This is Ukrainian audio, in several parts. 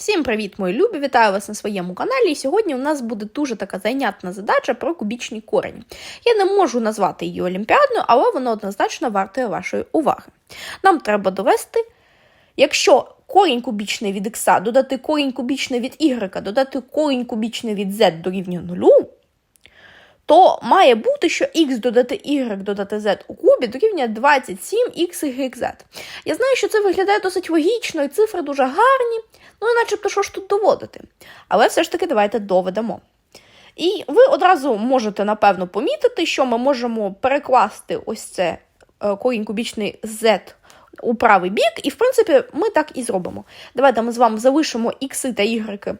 Всім привіт, мої любі! Вітаю вас на своєму каналі. І сьогодні у нас буде дуже така зайнятна задача про кубічні корені. Я не можу назвати її олімпіадною, але вона однозначно вартує вашої уваги. Нам треба довести, якщо корінь кубічний від х додати корінь кубічний від y, додати корінь кубічний від z дорівнює нулю, то має бути, що x додати y додати z у кубі дорівнює 27xyz. Я знаю, що це виглядає досить логічно, і цифри дуже гарні, ну і начебто що ж тут доводити. Але все ж таки давайте доведемо. І ви одразу можете, напевно, помітити, що ми можемо перекласти ось це е, корінь кубічний z у правий бік, і, в принципі, ми так і зробимо. Давайте ми з вами залишимо ікси та y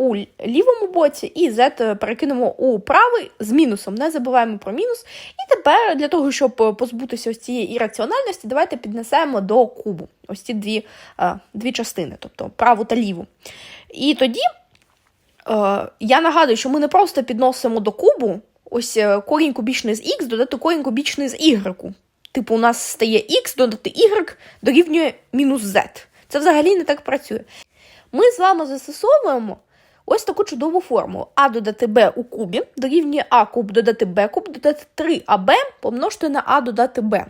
у лівому боці, і z перекинемо у правий з мінусом. Не забуваємо про мінус. І тепер для того, щоб позбутися ось цієї ірраціональності, давайте піднесемо до кубу ось ці дві, е, дві частини, тобто праву та ліву. І тоді е, я нагадую, що ми не просто підносимо до кубу ось е, корінь кубічний з х, додати корінь кубічний з y. Типу, у нас стає х, додати y дорівнює мінус z. Це взагалі не так працює. Ми з вами застосовуємо ось таку чудову формулу. А додати b у кубі дорівнює а куб додати b куб додати 3аб помножити на а додати b.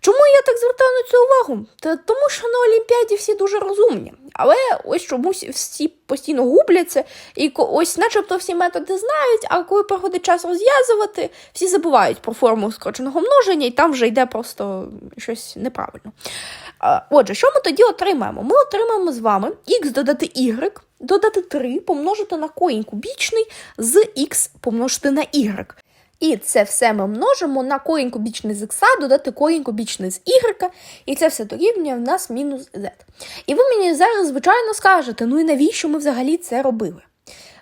Чому я так звертаю на цю увагу? Та тому що на Олімпіаді всі дуже розумні. Але ось чомусь всі постійно губляться, і ось, начебто, всі методи знають, а коли приходить час розв'язувати, всі забувають про формулу скороченого множення, і там вже йде просто щось неправильно. Отже, що ми тоді отримаємо? Ми отримаємо з вами х додати y, додати 3 помножити на корінь кубічний з х помножити на y. І це все ми множимо на корінь кубічний з х, додати корінь кубічний з y, і це все дорівнює в нас мінус z. І ви мені зараз, звичайно, скажете, ну і навіщо ми взагалі це робили?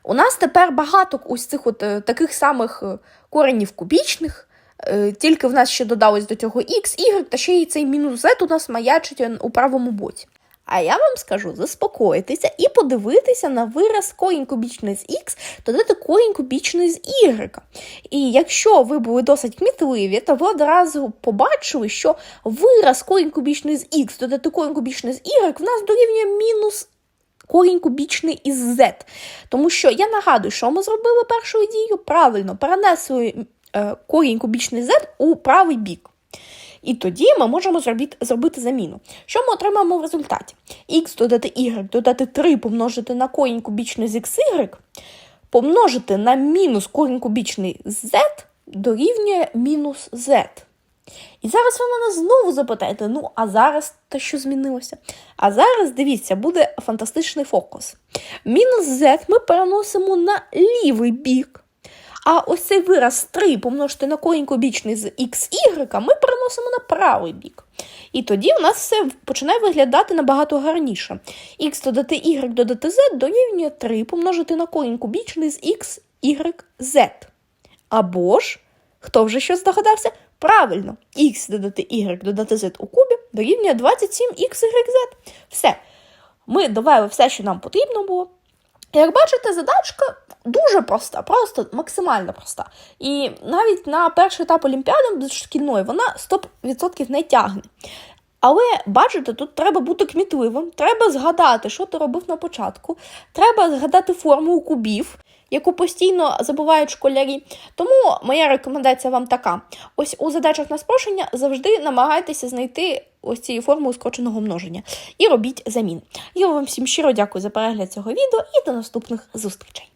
У нас тепер багато ось цих от е, таких самих е, коренів кубічних, е, тільки в нас ще додалось до цього x, y, та ще й цей мінус z у нас маячить у правому боці. А я вам скажу заспокоїтися і подивитися на вираз корінь кубічний з х, додати корінь кубічний з y. І якщо ви були досить кмітливі, то ви одразу побачили, що вираз корінь кубічний з х, додати корінь кубічний з y в нас дорівнює мінус корінь кубічний із z. Тому що я нагадую, що ми зробили першою дією, правильно перенесли е, корінь кубічний z у правий бік. І тоді ми можемо зробити, зробити заміну. Що ми отримаємо в результаті? Х додати y, додати 3 помножити на корінь кубічний з xy, помножити на мінус корінь кубічний z дорівнює мінус z. І зараз ви мене знову запитаєте: ну, а зараз те, що змінилося? А зараз, дивіться, буде фантастичний фокус. Мінус z ми переносимо на лівий бік. А ось цей вираз 3 помножити на корінь кубічний з xy ми переносимо на правий бік. І тоді у нас все починає виглядати набагато гарніше. Х додати y додати z дорівнює 3 помножити на корінь кубічний з x, y, z. Або ж, хто вже щось здогадався? Правильно, х додати y додати z у кубі дорівнює 27xyz. Все. Ми довели все, що нам потрібно було. Як бачите, задачка дуже проста, просто максимально проста. І навіть на перший етап Олімпіади шкільної вона 100% не тягне. Але бачите, тут треба бути кмітливим, треба згадати, що ти робив на початку, треба згадати формулу кубів, яку постійно забувають школярі. Тому моя рекомендація вам така: ось у задачах на спрощення завжди намагайтеся знайти ось цією форму скороченого множення і робіть замін. Я вам всім щиро дякую за перегляд цього відео і до наступних зустрічей.